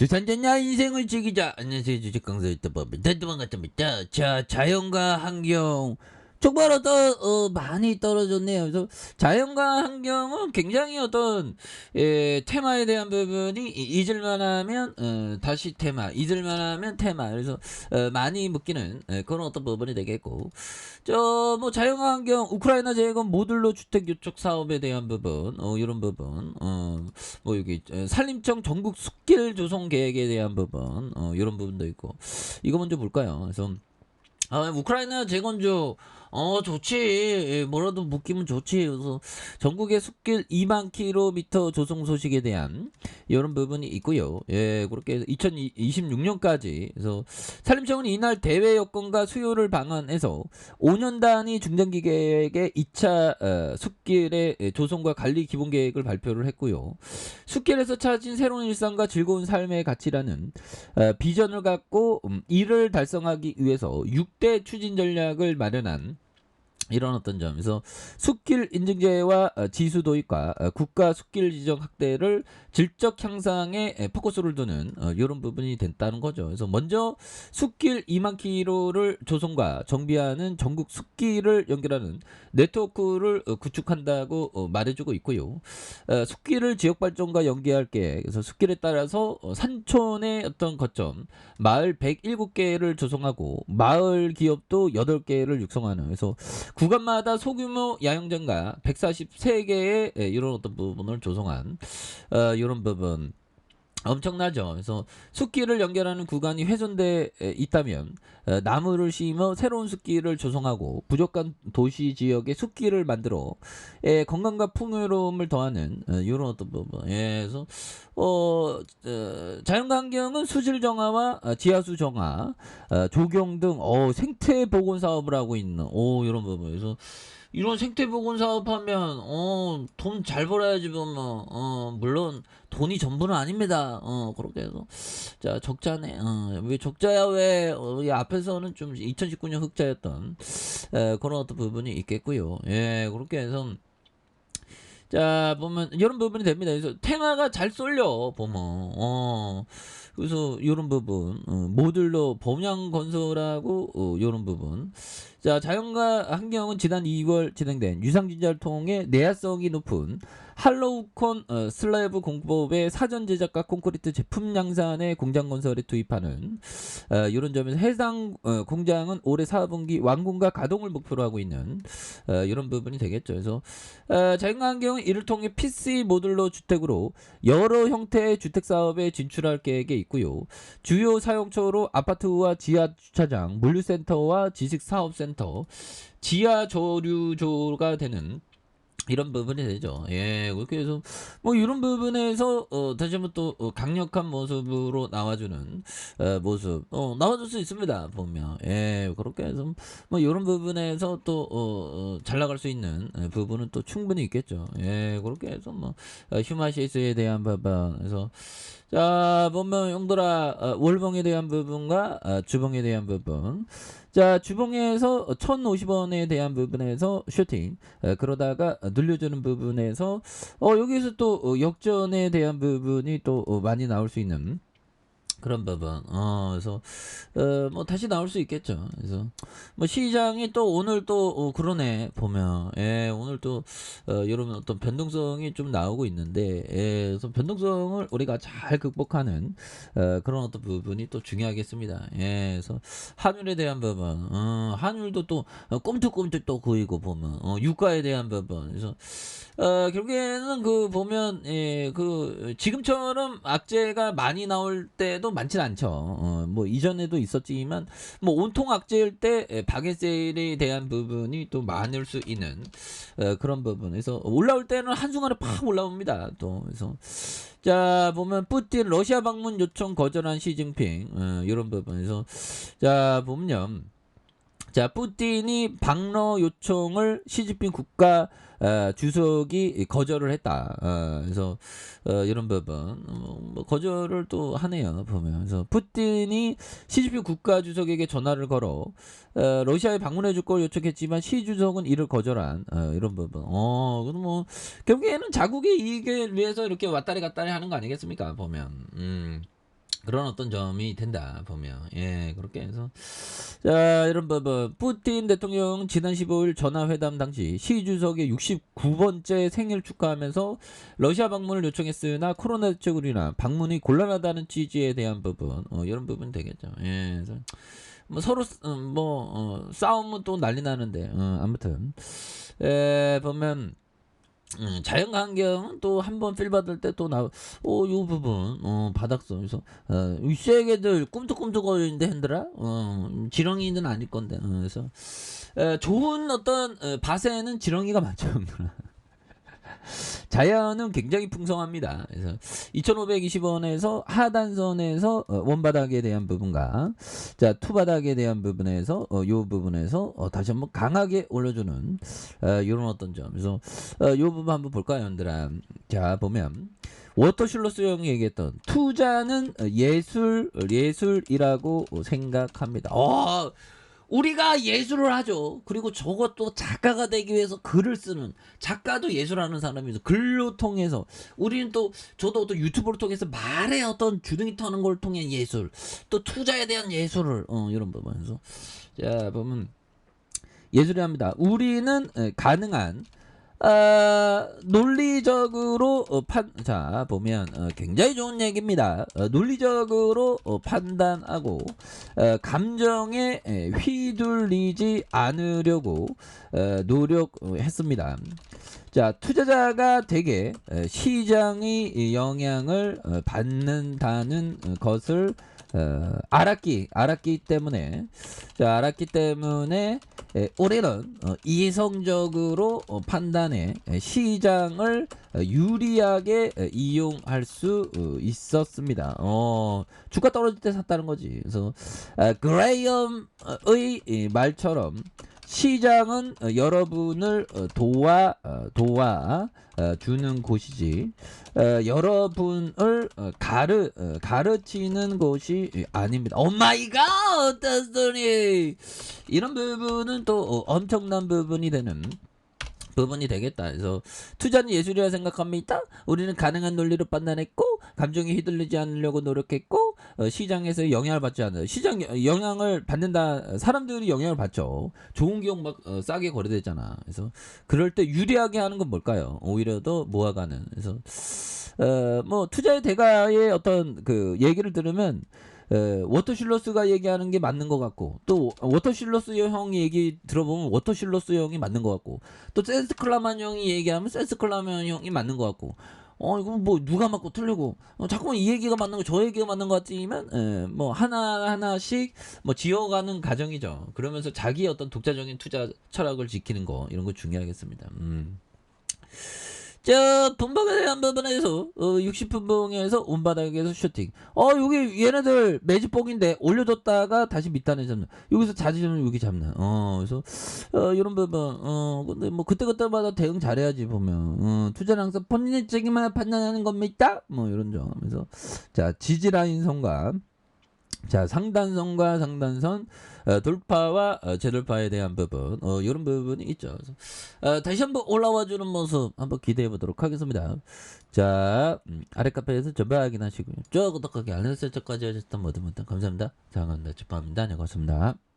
두산전야 인생을 즐기자. 안녕하세요. 주식 강사 유튜버입니다. 대두만 같습니다. 자, 자연과 환경. 정말 어떤 어, 많이 떨어졌네요. 그래서 자연과 환경은 굉장히 어떤 예, 테마에 대한 부분이 이- 잊을만 하면 어, 다시 테마, 잊을만 하면 테마. 그래서 어, 많이 묶이는 예, 그런 어떤 부분이 되겠고, 저 뭐 자연과 환경, 우크라이나 재건 모듈러 주택 유축 사업에 대한 부분, 어, 이런 부분, 어, 뭐 여기 어, 산림청 전국 숲길 조성 계획에 대한 부분, 어, 이런 부분도 있고, 이거 먼저 볼까요? 그래서 아, 우크라이나 재건조, 어, 좋지. 예, 뭐라도 묶이면 좋지. 그래서 전국의 숲길 2만 킬로미터 조성 소식에 대한 이런 부분이 있고요. 예, 그렇게 해서 2026년까지. 그래서 산림청은 이날 대외 여건과 수요를 방안해서 5년 단위 중장기 계획의 2차 어, 숲길의 조성과 관리 기본 계획을 발표를 했고요. 숲길에서 찾은 새로운 일상과 즐거운 삶의 가치라는 어, 비전을 갖고 음, 이를 달성하기 위해서 6대 추진 전략을 마련한 이런 어떤 점에서 숲길 인증제와 어, 지수 도입과 어, 국가 숲길 지정 확대를 질적 향상에 에, 포커스를 두는 어, 이런 부분이 됐다는 거죠. 그래서 먼저 숲길 2만 킬로를 조성과 정비하는 전국 숲길을 연결하는 네트워크를 어, 구축한다고 어, 말해주고 있고요. 어, 숲길을 지역 발전과 연계할 계획, 그래서 숲길에 따라서 어, 산촌의 어떤 거점, 마을 107개를 조성하고 마을 기업도 8개를 육성하는 그래서 구간마다 소규모 야영장과 143개의 이런 어떤 부분을 조성한 어, 이런 부분 엄청나죠. 그래서 숲길을 연결하는 구간이 훼손돼 에, 있다면 어, 나무를 심어 새로운 숲길을 조성하고 부족한 도시 지역에 숲길을 만들어 에, 건강과 풍요로움을 더하는 어, 이런 어떤 부분. 예, 그래서 어, 어, 자연환경은 수질 정화와 어, 지하수 정화, 어, 조경 등 어, 생태 보건 사업을 하고 있는 오 이런 부분. 그래서 이런 생태 보건 사업하면 어, 돈 잘 벌어야지 보면 어, 물론 돈이 전부는 아닙니다. 어, 그렇게 해서 자 적자네. 어, 왜 적자야 왜 어, 이 앞에서는 좀 2019년 흑자였던 에, 그런 어떤 부분이 있겠고요. 예, 그렇게 해서 자 보면 이런 부분이 됩니다. 그래서 테마가 잘 쏠려 보면 어 그래서 이런 부분 어, 모듈러 범양 건설하고 어, 이런 부분 자 자연과 환경은 지난 2월 진행된 유상진자를 통해 내야성이 높은 할로우콘 어, 슬래브 공법의 사전 제작과 콘크리트 제품 양산의 공장 건설에 투입하는 어, 이런 점에서 해당 어, 공장은 올해 4분기 완공과 가동을 목표로 하고 있는 어, 이런 부분이 되겠죠. 그래서 어, 자연환경은 이를 통해 PC 모듈러 주택으로 여러 형태의 주택 사업에 진출할 계획에 있고요. 주요 사용처로 아파트와 지하 주차장, 물류센터와 지식 사업센터, 지하 조류조가 되는 이런 부분이 되죠. 예, 해서 뭐 이런 부분에서 어, 다시 한번 또 어, 강력한 모습으로 나와주는 어, 모습 어, 나와줄 수 있습니다. 보면 예, 그렇게 해서 뭐 이런 부분에서 또 어, 어, 잘 나갈 수 있는 예, 부분은 또 충분히 있겠죠. 예, 그렇게 해서 뭐 어, 휴마시스에 대한 부분 그래서 자 보면 어, 월봉에 대한 부분과 어, 주봉에 대한 부분 자 주봉에서 1050원에 대한 부분에서 슈팅. 어, 그러다가 늘려주는 부분에서 어 여기서 또 어, 역전에 대한 부분이 또 어, 많이 나올 수 있는 그런 부분. 어, 그래서, 어, 뭐, 다시 나올 수 있겠죠. 그래서, 뭐, 시장이 또 오늘 또, 어, 그러네, 보면. 예, 오늘 또, 어, 이런 어떤 변동성이 좀 나오고 있는데, 예, 그래서 변동성을 우리가 잘 극복하는, 어, 그런 어떤 부분이 또 중요하겠습니다. 예, 그래서, 환율에 대한 부분, 어, 환율도 또, 어, 꼼틀꼼틀 또 보이고 보면, 어, 유가에 대한 부분. 그래서, 어, 결국에는 그 보면 예, 그 지금처럼 악재가 많이 나올 때도 많진 않죠. 어, 뭐 이전에도 있었지만 뭐 온통 악재일 때 예, 바게 세일에 대한 부분이 또 많을 수 있는 어, 그런 부분에서 올라올 때는 한순간에 팍 올라옵니다. 또 그래서 자 보면 푸틴 러시아 방문 요청 거절한 시진핑 어, 이런 부분에서 자 보면요. 자, 푸틴이 방러 요청을 시진핑 국가 어, 주석이 거절을 했다. 어, 그래서 어, 이런 부분 어, 뭐 거절을 또 하네요. 보면 그래서 푸틴이 시진핑 국가 주석에게 전화를 걸어 어, 러시아에 방문해 줄 걸 요청했지만 시 주석은 이를 거절한 어, 이런 부분. 어, 그럼 뭐 결국에는 자국의 이익을 위해서 이렇게 왔다리 갔다리 하는 거 아니겠습니까? 보면. 음. 그런 어떤 점이 된다 보면. 예 그렇게 해서. 자 이런 부분 푸틴 대통령 지난 15일 전화회담 당시 시 주석의 69번째 생일 축하하면서 러시아 방문을 요청했으나 코로나 대책으로 인한 방문이 곤란하다는 취지에 대한 부분 어, 이런 부분 되겠죠. 예 그래서 뭐 서로 쓰- 어, 뭐 어, 싸움은 또 난리 나는데 어, 아무튼. 에 보면 음, 자연환경은 또 한 번 필 받을 때 또 나, 어, 요 부분, 어, 바닥섬에서, 어, 이 쇠개들 꿈틀꿈틀거리는데 핸들아? 어, 음, 지렁이는 아닐 건데, 어, 그래서, 에, 좋은 어떤, 어, 밭에는 지렁이가 많죠. 자연은 굉장히 풍성합니다. 그래서 2,520원에서 하단선에서 어, 원바닥에 대한 부분과 자 투바닥에 대한 부분에서 어, 요 부분에서 어, 다시 한번 강하게 올려주는 어, 이런 어떤 점. 그래서 어, 요 부분 한번 볼까요, 여러분들아? 자 보면 워터슐러스 형이 얘기했던 투자는 어, 예술 예술이라고 생각합니다. 어, 우리가 예술을 하죠. 그리고 저것도 작가가 되기 위해서 글을 쓰는 작가도 예술하는 사람이죠. 글로 통해서 우리는 또 저도 또 유튜브를 통해서 말의 어떤 주둥이 터는 걸 통해 예술, 또 투자에 대한 예술을 어, 이런 부분에서 자 보면 예술이 합니다. 우리는 에, 가능한 아, 논리적으로 어, 판, 자 보면 어, 굉장히 좋은 얘기입니다. 어, 논리적으로 어, 판단하고 어, 감정에 에, 휘둘리지 않으려고 어, 노력했습니다. 자 투자자가 되게 에, 시장의 이 영향을 어, 받는다는 어, 것을 어, 알았기 알았기 때문에 자 알았기 때문에 에, 올해는 어, 이성적으로 어, 판단해 에, 시장을 어, 유리하게 에, 이용할 수 어, 있었습니다. 어, 주가 떨어질 때 샀다는 거지. 그래서 아, 그레이엄의 이 말처럼 시장은 어, 여러분을 어, 도와 어, 도와 어, 주는 곳이지 어, 여러분을 어, 가르 어, 가르치는 곳이 아닙니다. 오 마이 갓, 다스토니 이런 부분은 또 어, 엄청난 부분이 되는 부분이 되겠다. 그래서 투자는 예술이라 생각합니다. 우리는 가능한 논리로 판단했고 감정에 휘둘리지 않으려고 노력했고 어, 시장에서 영향을 받지 않아요. 시장 여- 영향을 받는다. 사람들이 영향을 받죠. 좋은 기업 막 어, 싸게 거래되잖아. 그래서 그럴 때 유리하게 하는 건 뭘까요? 오히려 더 모아가는. 그래서 어, 뭐 투자의 대가의 어떤 그 얘기를 들으면 에, 워터실러스가 얘기하는 게 맞는 것 같고 또 워터실러스 형 얘기 들어보면 워터실러스 형이 맞는 것 같고 또 센스클라만 형이 얘기하면 센스클라만 형이 맞는 것 같고 어 이거 뭐 누가 맞고 틀리고. 어, 자꾸만 이 얘기가 맞는 거 저 얘기가 맞는 것 같지만 에, 뭐 하나 하나씩 뭐 지어가는 과정이죠. 그러면서 자기 어떤 독자적인 투자 철학을 지키는 거 이런 거 중요하겠습니다. 음. 자, 분봉에 대한 부분에서 어, 60분봉에서 온바닥에서 슈팅. 어, 여기 얘네들 매집봉인데 올려줬다가 다시 밑단에 잡는. 여기서 자지는 여기 잡는. 어, 그래서 어, 이런 부분. 어, 근데 뭐 그때 그때마다 대응 잘해야지 보면. 어, 투자는 항상 본인의 책임만 판단하는 겁니다. 뭐 이런 점. 그래서 자 지지라인 선과 자 상단선과 상단선 어, 돌파와 어, 재돌파에 대한 부분 어, 이런 부분이 있죠. 어, 다시 한번 올라와 주는 모습 한번 기대해 보도록 하겠습니다. 자 음, 아래 카페에서 전부 확인하시고요. 저 구독하기 알림 설정까지 하셨던 모든 분들 감사합니다. 장한다 집합입니다. 네 고맙습니다.